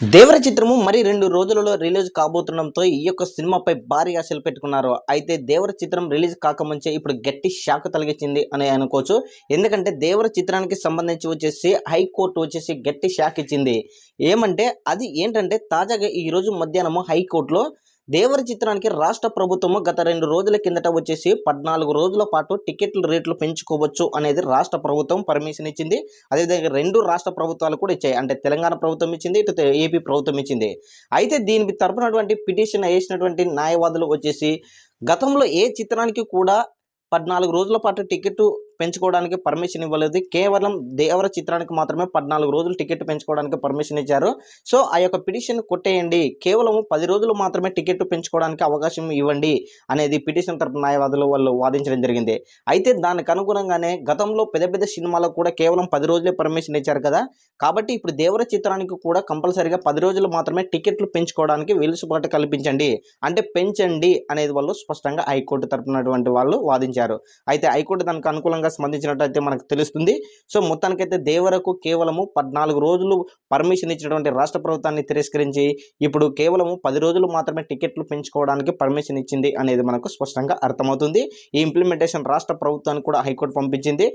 దేవర చిత్రము మరి రెండు రోజులలో రిలీజ్ కాబోతుండడంతో ఈ యొక్క సినిమాపై భారీ ఆశలు పెట్టుకున్నారు. అయితే దేవర చిత్రం రిలీజ్ కాకముంచే ఇప్పుడు గట్టి షాక్ తొలగించింది అని అనుకోవచ్చు. ఎందుకంటే దేవర చిత్రానికి సంబంధించి వచ్చేసి హైకోర్టు వచ్చేసి గట్టి షాక్ ఇచ్చింది. ఏమంటే అది ఏంటంటే తాజాగా ఈరోజు మధ్యాహ్నము హైకోర్టులో దేవర చిత్రానికి రాష్ట్ర ప్రభుత్వము గత రెండు రోజుల కిందట వచ్చేసి పద్నాలుగు రోజుల పాటు టికెట్ల రేట్లు పెంచుకోవచ్చు అనేది రాష్ట్ర ప్రభుత్వం పర్మిషన్ ఇచ్చింది. అదేవిధంగా రెండు రాష్ట్ర ప్రభుత్వాలు కూడా ఇచ్చాయి. అంటే తెలంగాణ ప్రభుత్వం ఇచ్చింది ఇటు ఏపీ ప్రభుత్వం ఇచ్చింది. అయితే దీని తరపునటువంటి పిటిషన్ వేసినటువంటి న్యాయవాదులు వచ్చేసి గతంలో ఏ చిత్రానికి కూడా పద్నాలుగు రోజుల పాటు టికెట్ పెంచుకోవడానికి పర్మిషన్ ఇవ్వలేదు. కేవలం దేవర చిత్రానికి మాత్రమే పద్నాలుగు రోజులు టికెట్ పెంచుకోవడానికి పర్మిషన్ ఇచ్చారు. సో ఆ యొక్క పిటిషన్ కొట్టేయండి. కేవలం పది రోజులు మాత్రమే టికెట్ పెంచుకోవడానికి అవకాశం ఇవ్వండి అనేది పిటిషన్ తరపు న్యాయవాదులు వాళ్ళు వాదించడం జరిగింది. అయితే దానికి అనుగుణంగానే గతంలో పెద్ద పెద్ద సినిమాలకు కూడా కేవలం పది రోజులే పర్మిషన్ ఇచ్చారు కదా. కాబట్టి ఇప్పుడు దేవర చిత్రానికి కూడా కంపల్సరీగా పది రోజులు మాత్రమే టికెట్లు పెంచుకోవడానికి వెలుసుబాటు కల్పించండి. అంటే పెంచండి అనేది వాళ్ళు స్పష్టంగా హైకోర్టు తరపునటువంటి వాళ్ళు వాదించారు. అయితే హైకోర్టు దానికి అనుకూలంగా స్పందించినట్టయితే మనకు తెలుస్తుంది. సో మొత్తానికైతే దేవరకు కేవలము పద్నాలుగు రోజులు పర్మిషన్ ఇచ్చినటువంటి రాష్ట్ర ప్రభుత్వాన్ని తిరస్కరించి ఇప్పుడు కేవలము పది రోజులు మాత్రమే టికెట్లు పెంచుకోవడానికి పర్మిషన్ ఇచ్చింది అనేది మనకు స్పష్టంగా అర్థమవుతుంది. ఈ ఇంప్లిమెంటేషన్ రాష్ట్ర ప్రభుత్వానికి కూడా హైకోర్టు పంపించింది.